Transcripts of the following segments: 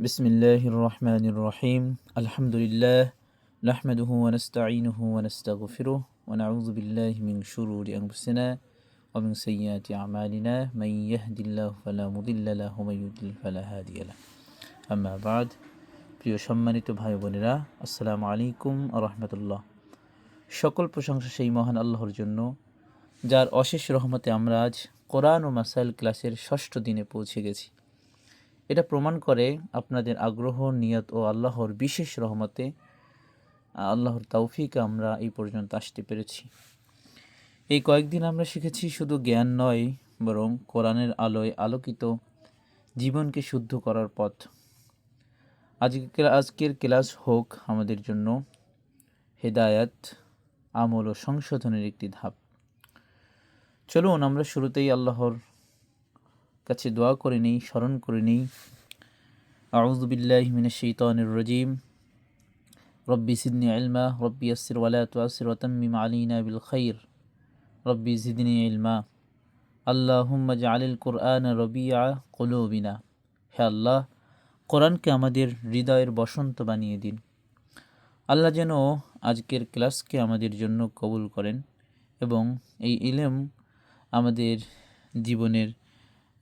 بسم الله الرحمن الرحيم الحمد لله نحمده ونستعينه ونستغفره ونعوذ بالله من شرور أنفسنا ومن سيئات أعمالنا من يهد الله فلا مضل له ومن يضلل فلا هادي له أما بعد প্রিয় সম্মানিত ভাই বোনেরা আসসালামু আলাইকুম রহমতুল্লাহ সকল প্রশংসা সেই মহান আল্লাহর জন্য যার অশেষ রহমতে আমরা আজ কোরআন ও মাসাইল ক্লাসের ষষ্ঠ দিনে পৌঁছে গেছি এটা প্রমাণ করে আপনাদের আগ্রহ, নিয়ত ও আল্লাহর বিশেষ রহমতে আল্লাহর তৌফিক আমরা এই পর্যন্ত আসতে পেরেছি। এই কয়েকদিন আমরা শিখেছি শুধু জ্ঞান নয়, বরং কোরআনের আলোয় আলোকিত জীবনকে শুদ্ধ করার পথ। আজকে আজকের ক্লাস হোক আমাদের জন্য হেদায়াত, আমল ও সংশোধনের একটি ধাপ। চলুন আমরা শুরুতেই আল্লাহর কাছে দোয়া করে নিই, স্মরণ করে নিই। আউযু বিল্লাহি মিনাশ শাইতানির রাজিম। রব্বি সিদনি ইলমা, রব্বি ইয়াসসির ওয়ালা তুয়াসসির ওয়া তাম্মিম আলাইনা বিল খাইর। রব্বি জিদনি ইলমা। আল্লাহুম্মা জাআলিল কুরআন রবিয়া কুলুবিনা। হে আল্লাহ, কোরআনকে আমাদের হৃদয়ের বসন্ত বানিয়ে দিন। আল্লাহ যেন আজকের ক্লাসকে আমাদের জন্য কবুল করেন এবং এই ইলেম আমাদের জীবনের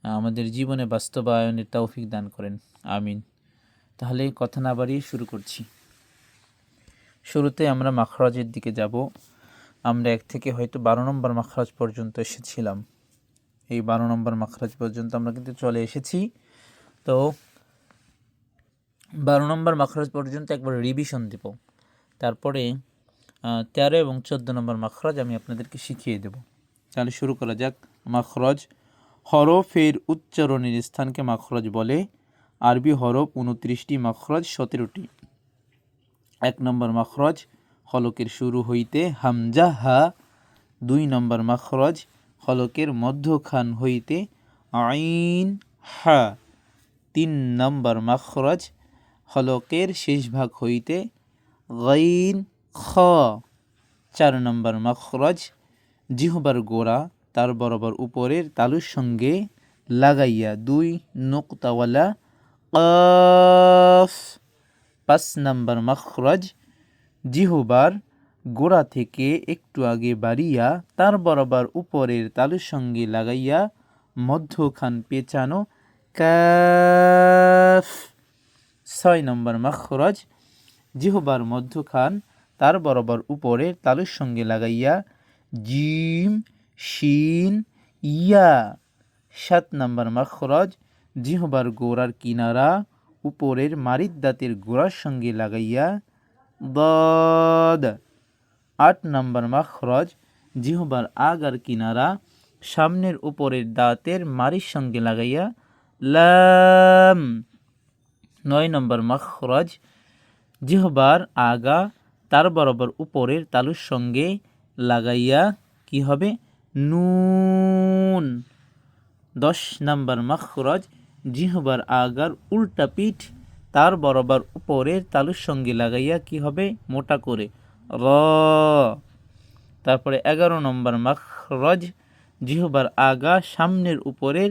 আমাদের জীবনে বাস্তবায়নের তৌফিক দান করেন। আমিন। তাহলে কথা না বাড়িয়ে শুরু করছি। শুরুতে আমরা মাখরাজের দিকে যাব। আমরা এক থেকে হয়তো বারো নম্বর মাখরাজ পর্যন্ত এসেছিলাম। এই বারো নম্বর মাখরাজ পর্যন্ত আমরা কিন্তু চলে এসেছি। তো বারো নম্বর মাখরাজ পর্যন্ত একবার রিভিশন দেব। তারপরে তেরো এবং চোদ্দ নম্বর মাখরাজ আমি আপনাদেরকে শিখিয়ে দেব। তাহলে শুরু করা যাক। মাখরজ হরফের উচ্চারণের স্থানকে মাখরজ বলে। আরবি হরফ উনত্রিশটি মাখরজ, সতেরোটি। এক নম্বর মাখরজ হলকের শুরু হইতে হামজা, হা। দুই নম্বর মাখরজ হলকের মধ্যখান হইতে আইন, হা। তিন নম্বর মাখরজ হলকের শেষ ভাগ হইতে গাইন, খ। চার নম্বর মাখরজ জিহবার গোড়া তার বরাবর উপরের তালুর সঙ্গে লাগাইয়া দুই নোকতাওয়ালা কফ, পাঁচ নম্বর মখরজ জিহবার গোড়া থেকে একটু আগে বাড়িয়া তার বরাবর উপরের তালুর সঙ্গে লাগাইয়া মধ্যখান পেঁচানো কাফ, ছয় নম্বর মখরজ জিহবার মধ্যখান তার বরাবর উপরের তালুর সঙ্গে লাগাইয়া জিম শিন, ইয়া। সাত নম্বর মখরজ, জিহবার গোড়ার কিনারা, উপরের মারিদ দাঁতের গোড়ার সঙ্গে লাগাইয়া, দদ। আট নম্বর মখরজ, জিহবার আগার কিনারা, সামনের উপরের দাঁতের মারির সঙ্গে লাগাইয়া, লাম। নয় নম্বর মখরজ, জিহবার আগা, তার বরাবর উপরের তালুর সঙ্গে লাগাইয়া, কি হবে? নুন। দশ নম্বর মখরজ, জিহবার আগার উল্টা পিঠ, তার বরাবর উপরের তালুর সঙ্গে লাগাইয়া কি হবে? মোটা করে। র। তারপরে এগারো নম্বর মখরজ, জিহবার আগা সামনের উপরের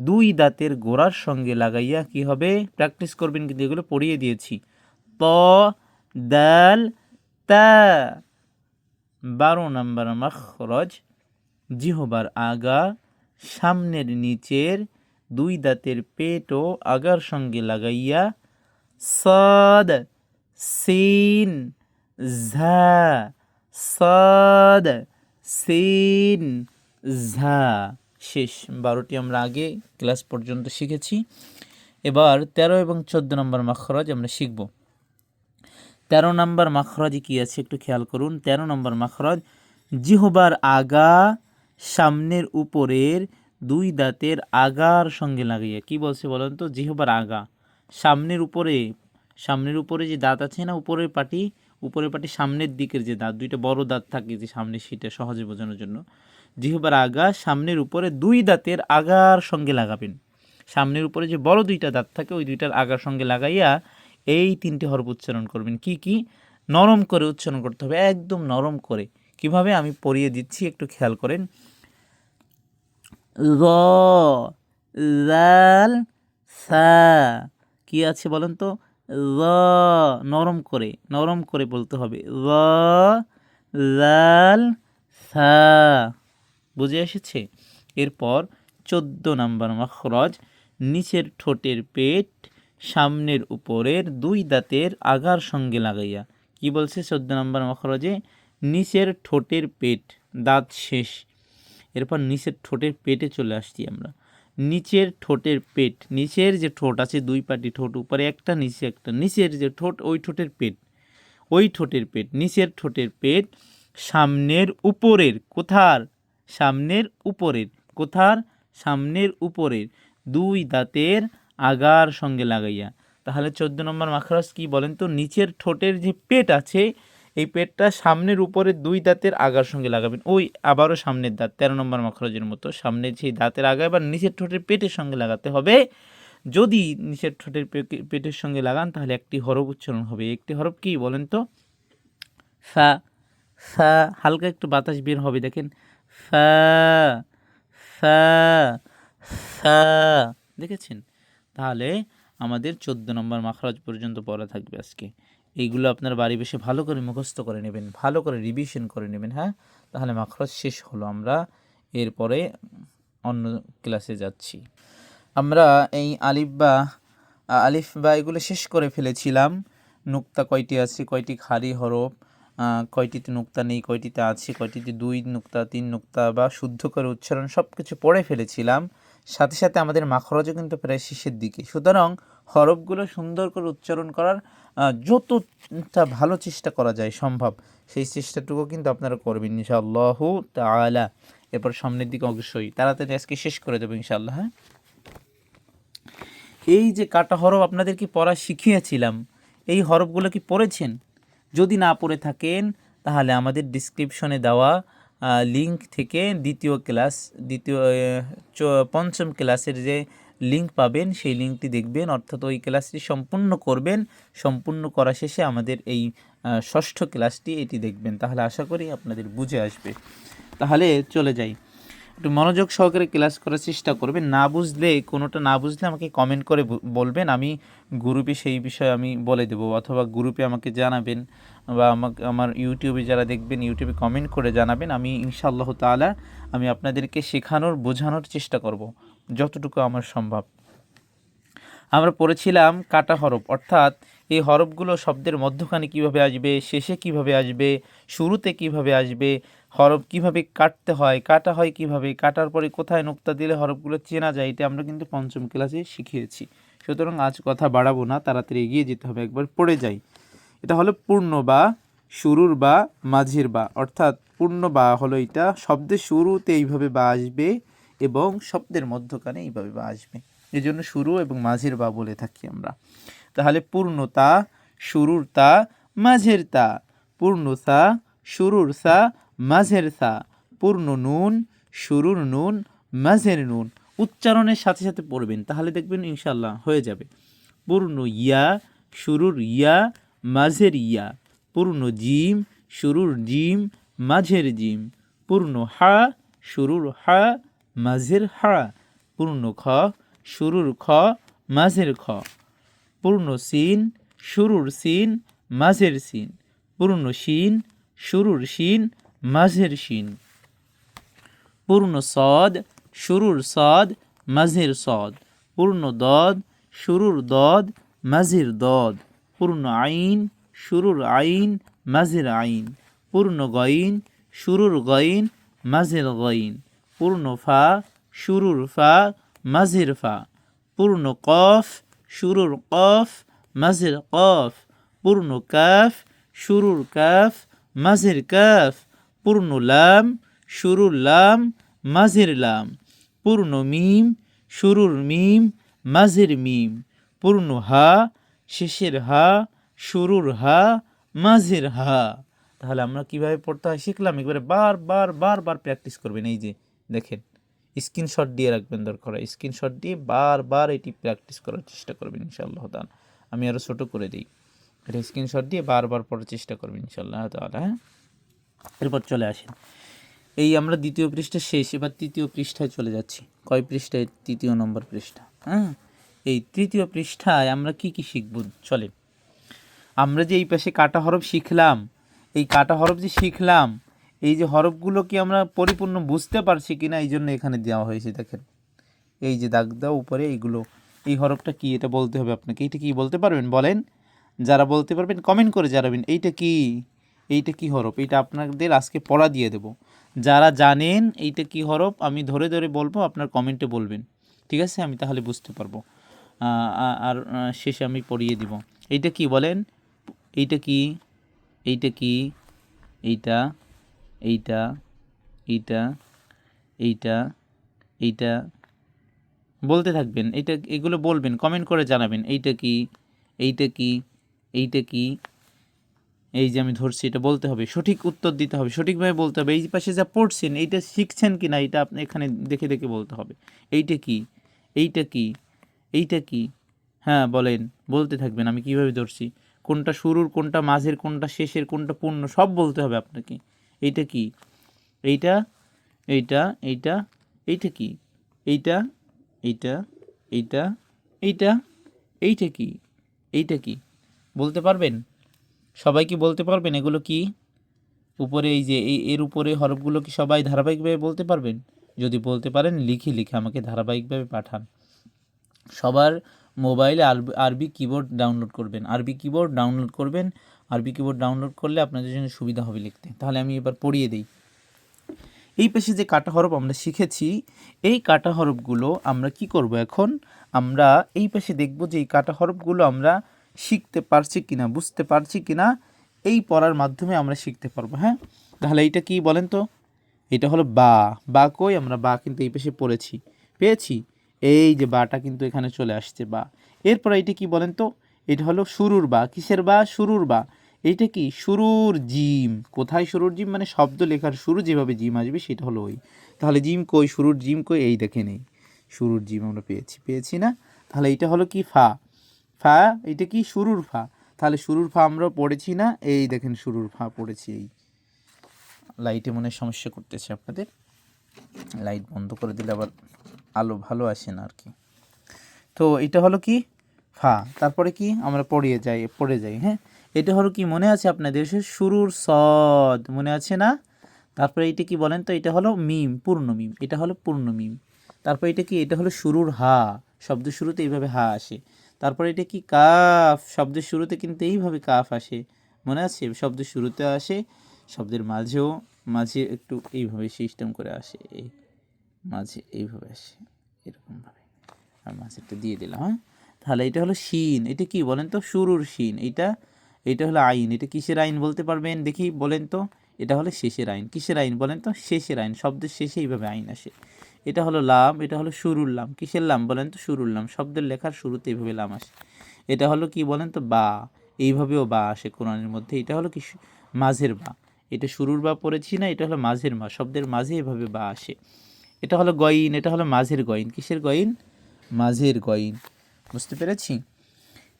দুই দাঁতের গোড়ার সঙ্গে লাগাইয়া কি হবে? প্র্যাকটিস করবেন কিন্তু এগুলো পড়িয়ে দিয়েছি। ত, দাল, তা। বারো নম্বর মখরজ জিহবার আগা সামনের নিচের দুই দাঁতের পেট ও আগার সঙ্গে লাগাইয়া, সদ, সিন, ঝা, সদ, সিন, ঝা। শেষ বারোটি আমরা আগে ক্লাস পর্যন্ত শিখেছি। এবার ১৩ এবং চোদ্দ নম্বর মাখরাজ আমরা শিখব। ১৩ নম্বর মাখরাজে কী আছে একটু খেয়াল করুন। ১৩ নম্বর মাখরাজ, জিহবার আগা সামনের উপরের দুই দাঁতের আগার সঙ্গে লাগিয়ে, কি বলছে বলেন তো? জিহবার আগা। সামনের উপরে সামনের উপরে যে দাঁত আছে না, উপরের পাটি উপরের পাটি সামনের দিকের যে দাঁত, দুইটা বড় দাঁত থাকে যে সামনে সেটা সহজে বোঝানোর জন্য। জিহবার আগা, সামনের উপরে দুই দাঁতের আগার সঙ্গে লাগাবেন। সামনের উপরে যে বড় দুইটা দাঁত থাকে, ওই দুইটার আগার সঙ্গে লাগাইয়া এই তিনটি হরফ উচ্চারণ করবেন। কি কি? নরম করে উচ্চারণ করতে হবে, একদম নরম করে। কীভাবে? আমি পড়িয়ে দিচ্ছি, একটু খেয়াল করেন। র লাল সা। কি আছে বলেন তো? র, নরম করে নরম করে বলতে হবে। ল লাল সা। বুঝে এসেছে? এরপর চোদ্দ নাম্বার মখরজ, নিচের ঠোঁটের পেট, সামনের উপরের দুই দাঁতের আগার সঙ্গে লাগাইয়া। কি বলছে চোদ্দ নম্বর মখরজে? নিচের ঠোঁটের পেট, দাঁত শেষ। এরপর নিচের ঠোঁটের পেটে চলে আসছি আমরা। নিচের ঠোঁটের পেট, নিচের যে ঠোঁট আছে দুই পাটি ঠোঁট, উপরে একটা, নিচে একটা, নিচের যে ঠোঁট, ওই ঠোঁটের পেট, ওই ঠোঁটের পেট, নিচের ঠোঁটের পেট, সামনের উপরের, কোথার? সামনের উপরের, কোথার? সামনের উপরের, দুই দাঁতের আগার সঙ্গে লাগাইয়া। তাহলে চোদ্দ নম্বর মাখরাজ কি বলেন তো? নিচের ঠোঁটের যে পেট আছে এই পেটটা সামনের উপরে দুই দাঁতের আগার সঙ্গে লাগাবেন। ওই আবারও সামনের দাঁত, তেরো নম্বর মাখরাজের মতো সামনের সেই দাঁতের আগা, এবার নিচের ঠোঁটের পেটের সঙ্গে লাগাতে হবে। যদি নিচের ঠোঁটের পেটের সঙ্গে লাগান, তাহলে একটি হরফ উচ্চারণ হবে। একটি হরফ কি বলেন তো? ফা ফা, হালকা একটু বাতাস বের হবে, দেখেন। ফা ফা ফা, দেখেছেন? তাহলে আমাদের চোদ্দ নম্বর মাখরাজ পর্যন্ত পড়া থাকবে আজকে। এইগুলো আপনার বাড়ি বসে ভালো করে মুখস্থ করে নেবেন, ভালো করে রিভিশন করে নেবেন হ্যাঁ? তাহলে মাখরাজ শেষ হলো আমরা। এরপরে অন্য ক্লাসে যাচ্ছি। আমরা এই আলিফ বা আলিফ বা এগুলো শেষ করে ফেলেছিলাম। নুক্তা কয়টি আছে? কয়টি খারি হরফ? কয়টিতে নুক্তা নেই, কয়টিতে আছে, কয়টিতে দুই নুক্তা, তিন নুক্তা বা শুদ্ধ করে উচ্চারণ সব কিছু পড়ে ফেলেছিলাম। সাথে সাথে আমাদের মাখরজও কিন্তু প্রায় শেষের দিকে। সুতরাং হরফগুলো সুন্দর করে উচ্চারণ করার যতটা ভালো চেষ্টা করা যায় সম্ভব, সেই চেষ্টাটুকু কিন্তু আপনারা করবেন ইনশাআল্লাহ তাআলা। এরপর সামনের দিকে অবশ্যই তাড়াতাড়ি আজকে শেষ করে দেবো ইনশাআল্লাহ হ্যাঁ? এই যে কাটা হরফ আপনাদেরকে পড়া শিখিয়েছিলাম? এই হরফগুলো কি পড়েছেন? যদি না পড়ে থাকেন, তাহলে আমাদের ডিসক্রিপশনে দেওয়া লিংক থেকে দ্বিতীয় ক্লাস দ্বিতীয় পঞ্চম ক্লাসের যে লিঙ্ক পাবেন, সেই লিঙ্কটি দেখবেন। অর্থাৎ ওই ক্লাসটি সম্পূর্ণ করবেন। সম্পূর্ণ করা শেষে আমাদের এই ষষ্ঠ ক্লাসটি এটি দেখবেন। তাহলে আশা করি আপনাদের বুঝে আসবে। তাহলে চলে যাই। একটু মনোযোগ সহকারে ক্লাস করার চেষ্টা করবেন। না বুঝলে, কোনোটা না বুঝলে আমাকে কমেন্ট করে বলবেন। আমি গ্রুপে সেই বিষয়ে আমি বলে দেবো অথবা গ্রুপে আমাকে জানাবেন বা আমাকে, আমার ইউটিউবে যারা দেখবেন, ইউটিউবে কমেন্ট করে জানাবেন। আমি ইনশাআল্লাহ তাআলা, আমি আপনাদেরকে শেখানোর, বোঝানোর চেষ্টা করব, যতটুকু আমার সম্ভব। আমরা পড়েছিলাম কাটা হরফ। অর্থাৎ এই হরফগুলো শব্দের মধ্যখানে কীভাবে আসবে, শেষে কীভাবে আসবে, শুরুতে কীভাবে আসবে হরফ কীভাবে কাটতে হয়, কাটা হয় কীভাবে, কাটার পরে কোথায় নোক্তা দিলে হরফগুলো চেনা যায়, এটা আমরা কিন্তু পঞ্চম ক্লাসে শিখিয়েছি। সুতরাং আজ কথা বাড়াবো না, তাড়াতাড়ি এগিয়ে যেতে হবে, একবার পড়ে যাই। এটা হলো পূর্ণ বা, শুরুর বা, মাঝের বা, অর্থাৎ পূর্ণ বা হলো এটা শব্দের শুরুতে এইভাবে বা আসবে এবং শব্দের মধ্যখানে এইভাবে বা আসবে। এই জন্য শুরু এবং মাঝের বা বলে থাকি আমরা। তাহলে পূর্ণতা, শুরুর তা, মাঝের তা, পূর্ণতা, শুরুর সা মাঝের সা পূর্ণ নুন, শুরুর নুন, মাঝের নুন। উচ্চারণের সাথে সাথে পড়বেন, তাহলে দেখবেন ইনশাল্লাহ হয়ে যাবে। পূর্ণ ইয়া, শুরুর ইয়া, মাঝের ইয়া। পূর্ণ জিম, শুরুর জিম, মাঝের জিম। পূর্ণ হা, শুরুর হা, মাঝের হা। পূর্ণ খ, শুরুর খ, মাঝের খ। পূর্ণ সিন, শুরুর সিন, মাঝের সিন। পূর্ণ শিন, শুরুর শিন মাঝের শিন। পূর্ণ সদ, শুরুর সদ, মাঝের সদ। পূর্ণ দদ, শুরুর দদ, মাঝের দদ। পূর্ণ আইন, শুরুর আইন, মাঝের আইন। পূর্ণ গইন, শুরুর গইন, মাঝের গইন। পূর্ণ ফা, শুরুর ফা, মাঝের ফা। পূর্ণ কফ, শুরুর কফ, মাঝের কফ। পূর্ণ কাফ, শুরুর কাফ, মাঝের কাফ। পূর্ণ লাম, শুরুর লাম, মাঝের লাম। পূর্ণ মিম, শুরুর মিম, মাঝের মিম। পূর্ণ হা, শেষের হা, শুরুর হা, মাঝের হা। তাহলে আমরা কীভাবে পড়তে হয় শিখলাম? একবারে বারবার বারবার প্র্যাকটিস করবেন। এই যে, দেখেন, স্ক্রিনশট দিয়ে রাখবেন দরকার স্ক্রিনশট দিয়ে বারবার এটি প্র্যাকটিস করার চেষ্টা করবেন ইনশাআল্লাহ তাআলা। আমি আরও ছোটো করে দিই। এটা স্ক্রিনশট দিয়ে বারবার পড়ার চেষ্টা করবেন ইনশাআল্লাহ তাহলে হ্যাঁ? এরপর চলে আসেন এই আমরা দ্বিতীয় পৃষ্ঠা শেষ, এবার তৃতীয় পৃষ্ঠায় চলে যাচ্ছি। কয় পৃষ্ঠায়? তৃতীয় নম্বর পৃষ্ঠা। হ্যাঁ? এই তৃতীয় পৃষ্ঠায় আমরা কি কি শিখব? চলে আমরা যে এই পাশে কাটা হরফ শিখলাম, এই কাটা হরফ যে শিখলাম, এই যে হরফগুলো কি আমরা পরিপূর্ণ বুঝতে পারছি কিনা, এই জন্য এখানে দেওয়া হয়েছে, দেখেন। এই যে দাগ দাও উপরে, এইগুলো, এই হরফটা কি, এটা বলতে হবে আপনাকে। এইটা কি বলতে পারবেন? বলেন। যারা বলতে পারবেন কমেন্ট করে জানাবেন, এইটা কি? এইটা কি হরফ? এইটা আপনাদের আজকে পড়া দিয়ে দেব। যারা জানেন এইটা কি হরফ, আমি ধরে ধরে বলব, আপনার কমেন্টে বলবেন। ঠিক আছে? আমি তাহলে বুঝতে পারব। আর শেষে আমি পড়িয়ে দিব। এইটা কি বলেন? এইটা কি? এইটা কি? এইটা? এইটা? এইটা? এইটা? এইটা? বলতে থাকবেন। এইটা, এগুলো বলবেন কমেন্ট করে জানাবেন। এইটা কি? এইটা কি? এইটা কি? এই যে আমি ধরছি, এটা বলতে হবে, সঠিক উত্তর দিতে হবে, সঠিকভাবে বলতে হবে, এই পাশে যা পড়ছেন, এইটা শিখছেন কি না, এটা আপনি এখানে দেখে দেখে বলতে হবে। এইটা কি? এইটা কি? এইটা কি? হ্যাঁ বলেন, বলতে থাকবেন, আমি কীভাবে ধরছি? কোনটা শুরুর, কোনটা মাঝের, কোনটা শেষের, কোনটা পূর্ণ, সব বলতে হবে আপনাকে। এইটা কি? এইটা এইটা এইটা এইটা কি? এইটা এইটা এইটা এইটা এইটা কি? এইটা কি? বলতে পারবেন? সবাই কি বলতে পারবেন? এগুলো কি উপরে এই যে এই, এর উপরে হরফগুলো কি সবাই ধারাবাহিকভাবে বলতে পারবেন? যদি বলতে পারেন, লিখে লিখে আমাকে ধারাবাহিকভাবে পাঠান। সবার মোবাইলে আরবি আরবি কিবোর্ড ডাউনলোড করবেন। আরবি কিবোর্ড ডাউনলোড করবেন। আরবি কিবোর্ড ডাউনলোড করলে আপনাদের জন্য সুবিধা হবে লিখতে। তাহলে আমি এবার পড়িয়ে দিই। এই পাশে যে কাটা হরফ আমরা শিখেছি, এই কাটা হরফগুলো আমরা কি করব এখন? আমরা এই পাশে দেখব যে এই কাটা হরফগুলো আমরা শিখতে পারছি কিনা, বুঝতে পারছি কিনা, এই পড়ার মাধ্যমে আমরা শিখতে পারব হ্যাঁ? তাহলে এইটা কি বলেন তো? এটা হলো বা। বা কই? আমরা বা কিন্তু এই পাশে পড়েছি। পেয়েছি? এই যে বাটা কিন্তু এখানে চলে আসছে, বা। এরপর এইটা কি বলেন তো? এটা হলো শুরুর বা। কিসের বা? শুরুর বা। এইটা কি? শুরুর জিম। কোথায় শুরুর জিম? মানে শব্দ লেখার শুরু যেভাবে জিম আসবে সেটা হলো ওই। তাহলে জিম কই? শুরুর জিম কই? এই দেখে নেই শুরুর জিম আমরা পেয়েছি। পেয়েছি না? তাহলে এইটা হলো কি? ফা। ফা, এটা কি শুরুর ফা? তাহলে শুরুর ফা আমরা পড়েছি না, এই দেখেন শুরুর ফা পড়েছি এই। লাইটে মনে সমস্যা করতেছে আপনাদের। লাইট বন্ধ করে দিলে আবার আলো ভালো আসে না আর কি তো এটা হলো কি? ফা। তারপরে কি? আমরা পড়িয়ে যাই, পড়ে যাই হ্যাঁ? এটা হলো কি? মনে আছে আপনাদের? শুরুর সদ, মনে আছে না? তারপরে এটা কি বলেন তো? এটা হলো মিম, পূর্ণ মিম। এটা হলো পূর্ণ মিম। তারপর এটা কি? এটা হলো শুরুর হা। শব্দের শুরুতে এইভাবে হা আসে। তারপরে এটা কি কাফ? শব্দের শুরুতে কিন্তু এইভাবে কাফ আসে। মনে আছে? শব্দের শুরুতে আসে, শব্দের মাঝেও, মাঝে একটু এইভাবে সিস্টেম করে আসে এই মাঝে এইভাবে আসে, এরকমভাবে। আর মাঝেরটা দিয়ে দিলাম হ্যাঁ? তাহলে এটা হলো শিন। এটা কি বলেন তো? শুরুর শিন। এটা এটা হলো আইন। এটা কিসের আইন বলতে পারবেন? দেখি, বলেন তো। এটা হলো শেষের আইন। কিসের আইন বলেন তো? শেষের আইন। শব্দের শেষে এইভাবে আইন আসে। এটা হলো লাম, এটা হলো শুরুর লাম। কিসের লাম বলেন তো? শুরুর লাম। শব্দের লেখার শুরুতে এইভাবে লাম আসে। এটা হলো কি বলেন তো? বা। এইভাবেও বা আসে কোরআনের মধ্যে। এটা হলো কি মাঝের বা। এটা শুরুর বা পড়েছি না, এটা হলো মাঝের মা শব্দের মাঝে এভাবে বা আসে। এটা হলো গইন, এটা হলো মাঝের গইন। কিসের গইন? মাঝের গইন। বুঝতে পেরেছি?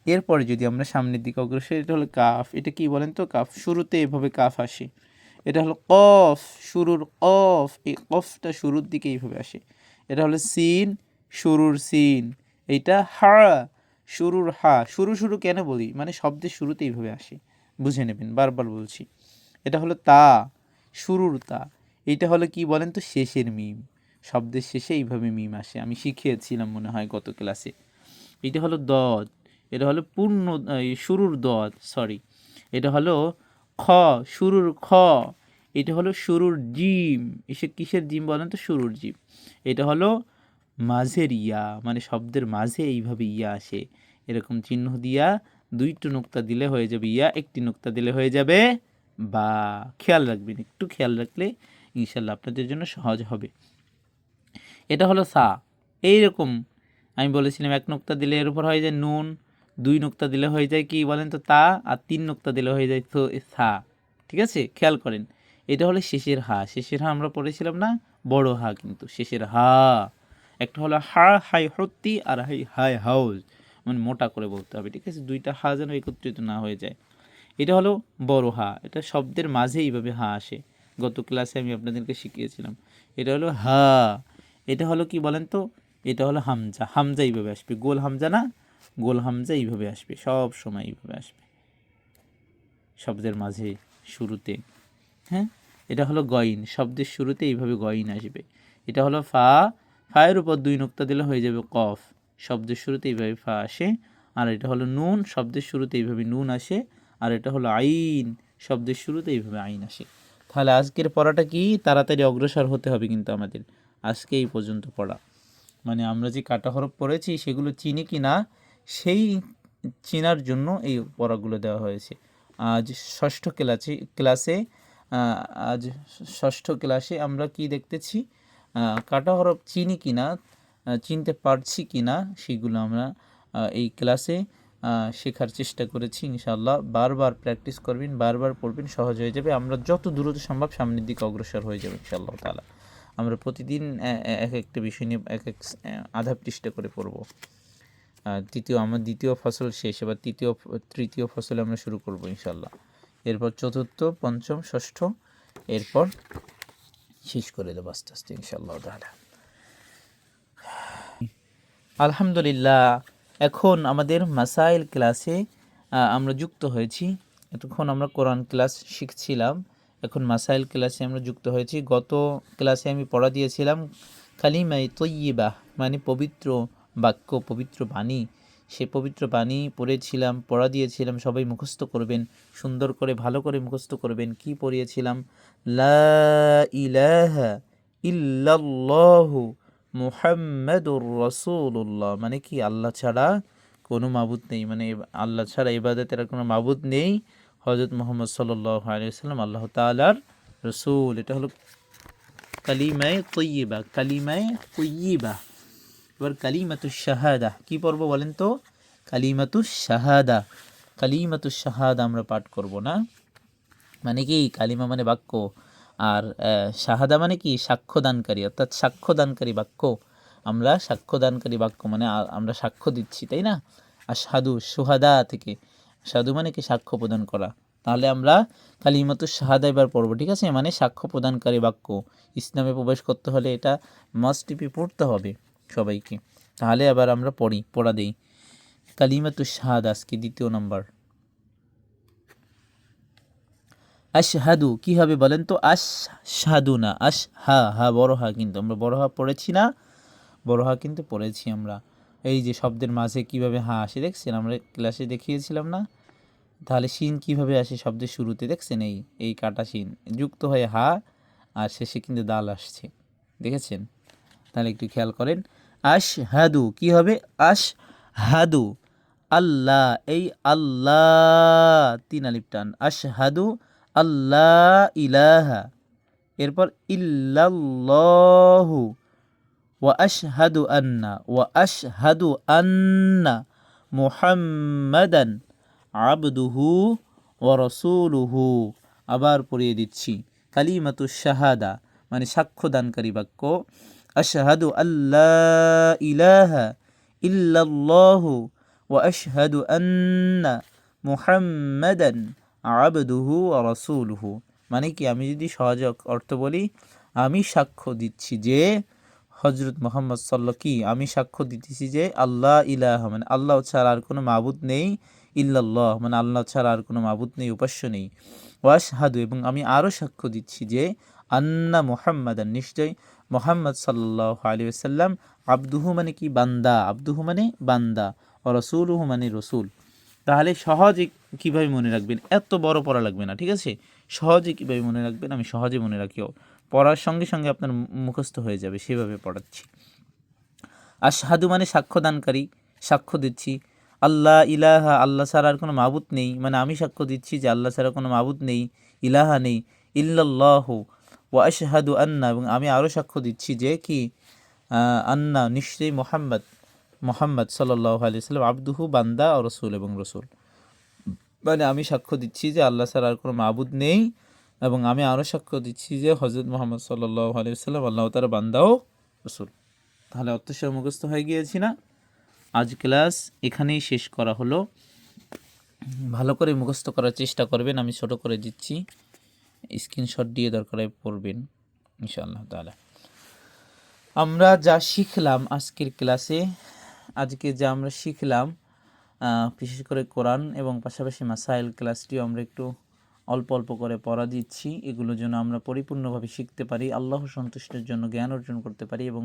এরপরে যদি আমরা সামনের দিকে অগ্রসর এটা হলো কাফ। এটা কি বলেন তো? কাফ। শুরুতে এভাবে কাফ আসে। এটা হলো কফ, শুরুর কফ, এই কফটা শুরুর দিকে এইভাবে আসে। এটা হলো সিন, শুরুর সিন। এইটা হা, শুরুর হা। শুরু শুরু কেন বলি? মানে শব্দের শুরুতে এইভাবে আসে। বুঝে নেবেন, বারবার বলছি। এটা হলো তা, শুরুর তা। এইটা হলো কি বলেন তো? শেষের মিম। শব্দের শেষে এইভাবে মিম আসে। আমি শিখিয়েছিলাম মনে হয় গত ক্লাসে। এটা হলো দদ। এটা হলো পূর্ণ শুরুর দদ সরি এটা হলো খ, শুরুর খ। এটা হলো শুরুর জিম। এসে কিসের জিম বলেন তো? শুরুর জিম। এটা হলো মাঝের ইয়া মানে শব্দের মাঝে এইভাবে ইয়া আসে। এরকম চিহ্ন দিয়া দুইটো নোক্তা দিলে হয়ে যাবে ইয়া, একটি নোক্তা দিলে হয়ে যাবে বা। খেয়াল রাখবেন, একটু খেয়াল রাখলে ইনশাল্লাহ আপনাদের জন্য সহজ হবে। এটা হলো সা। এইরকম আমি বলেছিলাম, এক নোক্তা দিলে এর উপর হয়ে যায় নুন দুই নোক্তা দিলে হয়ে যায় কি বলেন তো তা আর তিন নোক্তা দিলে হয়ে যায় তো সা ঠিক আছে? খেয়াল করেন। এটা হলো শেষের হা। শেষের হা আমরা পড়েছিলাম না? বড় হা কিন্তু। শেষের হা। একটা হলো হা, হাই হত্তি আর হাই হাই হাউস মানে মোটা করে বলতে হবে। ঠিক আছে? দুইটা হা যেন একত্রিত না হয়ে যায়। এটা হলো বড় হা। এটা শব্দের মাঝে এইভাবে হা আসে। গত ক্লাসে আমি আপনাদেরকে শিখিয়েছিলাম। এটা হলো হা। এটা হলো কি বলেন তো? এটা হলো হামজা। হামজা এইভাবে আসবে। গোল হামজা না? গোল হামজা এইভাবে আসবে, সব সময় এইভাবে আসবে। শব্দের মাঝে, শুরুতে হ্যাঁ? এটা হলো গইন, শব্দের শুরুতে এইভাবে গইন আসবে। এটা হলো ফা, ফায়ের উপর দুই নোক্তা দিলে হয়ে যাবে কফ। শব্দের শুরুতে এইভাবে ফা আসে, আর এটা হলো নুন, শব্দের শুরুতে এইভাবে নুন আসে, আর এটা হলো আইন, শব্দের শুরুতে এইভাবে আইন আসে। তাহলে আজকের পড়াটা কি? তাড়াতাড়ি অগ্রসর হতে হবে কিন্তু আমাদের। আজকে এই পর্যন্ত পড়া। মানে আমরা যে কাটা হরফ পড়েছি, সেগুলো চিনি কি না? সেই চিনার জন্য এই পড়াগুলো দেওয়া হয়েছে। আজ ষষ্ঠ ক্লাসে ক্লাসে আজ ষষ্ঠ ক্লাসে আমরা কি দেখতেছি? কাটা হরফ চিনি কি না আহ, চিনতে পারছি কি না সেগুলো আমরা এই ক্লাসে শেখার চেষ্টা করেছি ইনশাল্লাহ বারবার প্র্যাকটিস করবেন বারবার পড়বেন সহজ হয়ে যাবে। আমরা যত দ্রুত সম্ভব সামনের দিকে অগ্রসর হয়ে যাবে ইনশাআল্লাহ তালা আমরা প্রতিদিন এক একটা বিষয় নিয়ে এক এক আধা পৃষ্ঠা করে পড়ব। তৃতীয়, আমার দ্বিতীয় ফসল শেষ, এবার তৃতীয় তৃতীয় ফসল আমরা শুরু করব ইনশাল্লাহ এরপর চতুর্থ, পঞ্চম, ষষ্ঠ, এরপর শেষ করে দেবো আস্তে আস্তে ইনশাল্লাহ তাহলে আলহামদুলিল্লাহ, এখন আমাদের মাসাইল ক্লাসে আমরা যুক্ত হয়েছি। এতক্ষণ আমরা কোরআন ক্লাস শিখছিলাম। এখন মাসাইল ক্লাসে আমরা যুক্ত হয়েছি। গত ক্লাসে আমি পড়া দিয়েছিলাম কালিমাই তৈয়িবাহ মানে পবিত্র বাক্য, পবিত্র বাণী। সে পবিত্র বাণী পড়েছিলাম, পড়া দিয়েছিলাম, সবাই মুখস্থ করবেন, সুন্দর করে, ভালো করে মুখস্থ করবেন। কি পড়িয়েছিলাম? লা ইলাহা রাসূলুল্লাহ। মানে কি, আল্লাহ ছাড়া কোনো মাবুদ নেই। মানে আল্লাহ ছাড়া ইবাদতের কোনো মাবুদ নেই। হজরত মোহাম্মদ সাল্লাহ আল্লাহ তালার রসুল। এটা হলো কালিমায় তৈয়বা কালিমায় তৈয়বা। এবার কালিমাতু শাহাদা, কি পড়ব বলেন তো? কালিমাতু শাহাদা কালিমাতু শাহাদা আমরা পাঠ করব না? মানে কি? কালিমা মানে বাক্য। আর শাহাদা মানে কি? সাক্ষ্যদানকারী, অর্থাৎ সাক্ষ্যদানকারী বাক্য। আমরা সাক্ষ্যদানকারী বাক্য মানে আমরা সাক্ষ্য দিচ্ছি, তাই না? আর সাধু সুহাদা থেকে। সাধু মানে কি? সাক্ষ্য প্রদান করা। তাহলে আমরা কালিমাতু শাহাদা এবার পড়ব, ঠিক আছে? মানে সাক্ষ্য প্রদানকারী বাক্য। ইসলামে প্রবেশ করতে হলে এটা মাস্ট টিপি পড়তে হবে। সবাইকে। তাহলে আবার আমরা পড়ি, পড়া দিই। কালিমাতু শাহাদা, আজকে দ্বিতীয় নম্বর। আশহাদু, কি হবে বলেন তো? আশহাদু না আশ হা হা বড় হা কিন্তু। আমরা বড় হা পড়েছি না, বড় হা কিন্তু পড়েছি আমরা। এই যে শব্দের মাঝে কীভাবে হা আসে দেখছেন? আমরা ক্লাসে দেখিয়েছিলাম না? তাহলে শিন কীভাবে আসে শব্দের শুরুতে দেখছেন? এই এই কাটা শিন যুক্ত হয়ে হা, আর শেষে কিন্তু দাল আসছে। দেখেছেন? তাহলে একটু খেয়াল করেন। আশ হাদু কি হবে? আশ হাদু আল্লাহ, এই আল্লাহ। তিন আলিফ টান। আশহাদু, আল্লাহ ইলাহা। এরপর ইল্লাল্লাহু। ওয়া আশহাদু আন্না। ওয়া আশহাদু আন্না মুহাম্মাদান আবদুহু ওয়া রাসূলুহু। আবার পড়িয়ে দিচ্ছি। কালিমাতু শাহাদা মানে সাক্ষ্যদানকারী বাক্য। আশহাদু আল্লাহ ইলাহা ইল্লাল্লাহু ওয়া আশহাদু আন্না মুহাম্মাদান আবদুহু ওয়া রাসূলুহু। মানে কি, আমি যদি সহজ অর্থ বলি, আমি সাক্ষ্য দিচ্ছি যে হজরত মোহাম্মদ সাল্লা কি, আমি সাক্ষ্য দিতেছি যে আল্লাহ ইলাহ মানে আল্লাহ ছাড়া আর কোনো মাবুদ নেই, ইল্লাল্লাহ মানে আল্লাহ ছাড়া আর কোনো মাবুদ নেই, উপাস্য নেই। ওয়াশহাদু এবং আমি আরও সাক্ষ্য দিচ্ছি যে আন্না মোহাম্মদান, নিশ্চয় মোহাম্মদ সাল্লাহ আলী আসাল্লাম আব্দুহু মানে কি বান্দা, আব্দুহু মানে বান্দা, ও রসুলহু মানে রসুল। তাহলে সহজে কীভাবে মনে রাখবেন? এত বড় পড়া লাগবে না, ঠিক আছে? সহজে কীভাবে মনে রাখবেন? আমি সহজে মনে রাখিও পড়ার সঙ্গে সঙ্গে আপনার মুখস্থ হয়ে যাবে, সেভাবে পড়াচ্ছি। আর সাধু মানে সাক্ষ্যদানকারী সাক্ষ্য দিচ্ছি। আল্লাহ ইলাহা আল্লাহ ছাড়া আর কোনো মাবুত নেই। মানে আমি সাক্ষ্য দিচ্ছি যে আল্লাহ ছাড়া কোনো মাবুত নেই, ইলাহা নেই। ইল্লাল্লাহু ওয়া আশহাদু আন্না, এবং আমি আরও সাক্ষ্য দিচ্ছি যে কি আন্না নিশ্চয়ই মোহাম্মদ মোহাম্মদ সাল্লাহ আলি সাল্লাম আব্দুহু, বান্দা ও রসুল এবং রসুল। মানে আমি সাক্ষ্য দিচ্ছি যে আল্লাহ ছাড়া আর কোনো মাবুদ নেই, এবং আমি আরও সাক্ষ্য দিচ্ছি যে হজরত মোহাম্মদ সাল্লাহ আলি সাল্লাম আল্লাহ তার বান্দাও রসুল। তাহলে অত্যসর মুখস্থ হয়ে গিয়েছি না? আজ ক্লাস এখানেই শেষ করা হলো। ভালো করে মুখস্থ করার চেষ্টা করবেন, আমি ছোট করে দিচ্ছি। স্ক্রিনশট দিয়ে দরকার পড়বেন, ইনশাআল্লাহ তাআলা। আমরা যা শিখলাম আজকের ক্লাসে, আজকে যা আমরা শিখলাম বিশেষ করে কোরআন এবং পাশাপাশি মাসাইল ক্লাসটিও আমরা একটু অল্প অল্প করে পড়া দিচ্ছি। এগুলো যেন আমরা পরিপূর্ণভাবে শিখতে পারি আল্লাহ সন্তুষ্টের জন্য জ্ঞান অর্জন করতে পারি এবং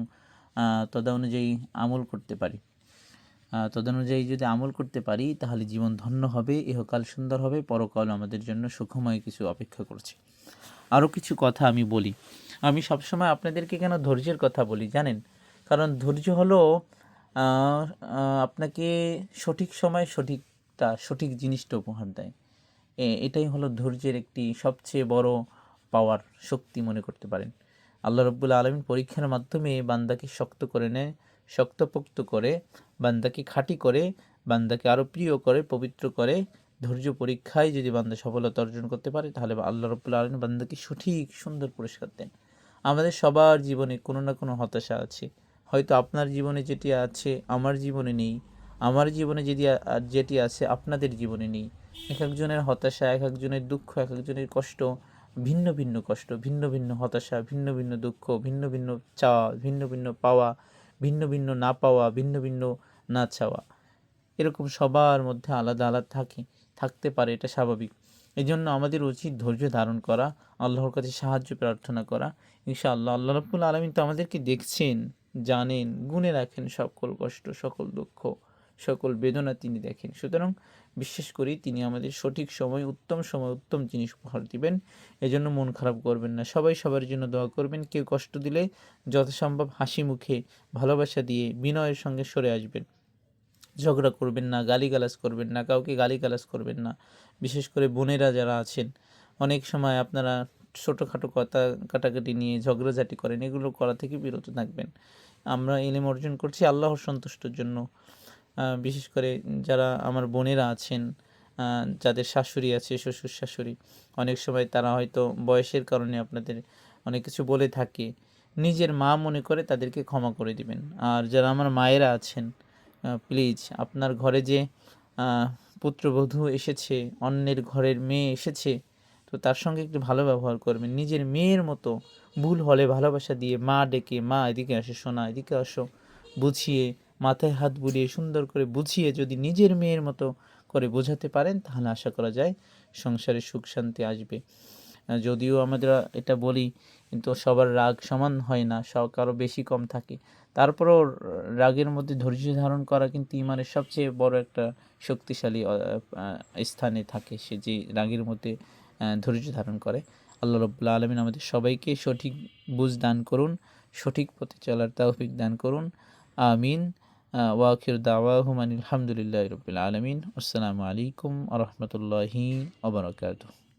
তদা অনুযায়ী আমল করতে পারি। তদনুযায়ী যদি আমল করতে পারি, তাহলে জীবন ধন্য হবে, ইহকাল সুন্দর হবে, পরকাল আমাদের জন্য সুখময় কিছু অপেক্ষা করছে। আরও কিছু কথা আমি বলি। আমি সবসময় আপনাদেরকে কেন ধৈর্যের কথা বলি জানেন? কারণ ধৈর্য হলো আপনাকে সঠিক সময় সঠিকটা, সঠিক জিনিসটা উপহার দেয়। এটাই হলো ধৈর্যের একটি সবচেয়ে বড় পাওয়ার শক্তি মনে করতে পারেন। আল্লাহ রব্বুল আলমিন পরীক্ষার মাধ্যমে বান্দাকে শক্ত করে নেয়, শক্তপোক্ত করে বান্দাকে খাঁটি করে, বান্দাকে আরও প্রিয় করে, পবিত্র করে, ধৈর্য পরীক্ষায় যদি বান্দা সফলতা অর্জন করতে পারে, তাহলে আল্লাহ রব্বুল আলমিন বান্দাকে সঠিক, সুন্দর পুরস্কার দেন। আমাদের সবার জীবনে কোনো না কোনো হতাশা আছে। হয়তো আপনার জীবনে যেটি আছে, আমার জীবনে নেই। আমার জীবনে যদি যেটি আছে, আপনাদের জীবনে নেই। এক একজনের হতাশা এক একজনের দুঃখ এক একজনের কষ্ট, ভিন্ন ভিন্ন কষ্ট, ভিন্ন ভিন্ন হতাশা, ভিন্ন ভিন্ন দুঃখ, ভিন্ন ভিন্ন চাওয়া, ভিন্ন ভিন্ন পাওয়া, ভিন্ন ভিন্ন না পাওয়া, ভিন্ন ভিন্ন না চাওয়া। এরকম সবার মধ্যে আলাদা আলাদা থাকে, থাকতে পারে, এটা স্বাভাবিক। এই জন্য আমাদের উচিত ধৈর্য ধারণ করা, আল্লাহর কাছে সাহায্য, প্রার্থনা করা। ইনশাআল্লাহ, আল্লাহ আল্লাহ রব্বুল আলমিন তো আমাদেরকে দেখছেন, জানেন গুণে রাখেন সকল কষ্ট, সকল দুঃখ, সকল বেদনা তিনি দেখেন। সুতরাং বিশ্বাস করি তিনি আমাদের সঠিক সময়, উত্তম সময়, উত্তম জিনিস উপহার দিবেন। এজন্য মন খারাপ করবেন না। সবাই সবার জন্য দোয়া করবেন। কেউ কষ্ট দিলে যথাসম্ভব হাসি মুখে ভালোবাসা দিয়ে বিনয়ের সঙ্গে সরে আসবেন। ঝগড়া করবেন না, গালিগালাজ করবেন না, কাউকে গালিগালাজ করবেন না। বিশেষ করে বোনেরা যারা আছেন, অনেক সময় আপনারা ছোটোখাটো কথা কাটাকাটি নিয়ে ঝগড়াঝাটি করেন, এগুলো করা থেকে বিরত থাকবেন। আমরা এলেম অর্জন করছি আল্লাহর সন্তুষ্টর জন্য। বিশেষ করে যারা আমার বোনেরা আছেন যাদের শাশুড়ি আছে, শ্বশুর শাশুড়ি, অনেক সময় তারা হয়তো বয়সের কারণে আপনাদের অনেক কিছু বলে থাকে। নিজের মা মনে করে তাদেরকে ক্ষমা করে দিবেন। আর যারা আমার মায়েরা আছেন প্লিজ আপনার ঘরে যে পুত্রবধূ এসেছে, অন্যের ঘরের মেয়ে এসেছে, তো তার সঙ্গে একটু ভালো ব্যবহার করবেন। নিজের মেয়ের মতো ভুল হলে ভালোবাসা দিয়ে মা ডেকে, মা এদিকে আসো, সোনা এদিকে আসো, বুঝিয়ে, মাথায় হাত বুলিয়ে, সুন্দর করে বুঝিয়ে যদি নিজের মেয়ের মতো করে বোঝাতে পারেন, তাহলে আশা করা যায় সংসারে সুখ শান্তি আসবে। যদিও আমরা এটা বলি, কিন্তু সবার রাগ সমান হয় না কারও বেশি কম থাকে। তারপরেও রাগের মধ্যে ধৈর্য ধারণ করা কিন্তু ইমানের সবচেয়ে বড় একটা শক্তিশালী স্থানে থাকে সে যে রাগের মধ্যে ধৈর্য ধারণ করে। আল্লাহ রব্বুল্লা আলমিন আমাদের সবাইকে সঠিক বুঝ দান করুন সঠিক পথে চলার তৌফিক দান করুন। আমিন। আহ, ওয়াখির দাওয়াহুমান আলহামদুলিল্লাহ রবিল আলমিন। আসসালামু আলাইকুম আ রহমতুল্লাহি আবরকাত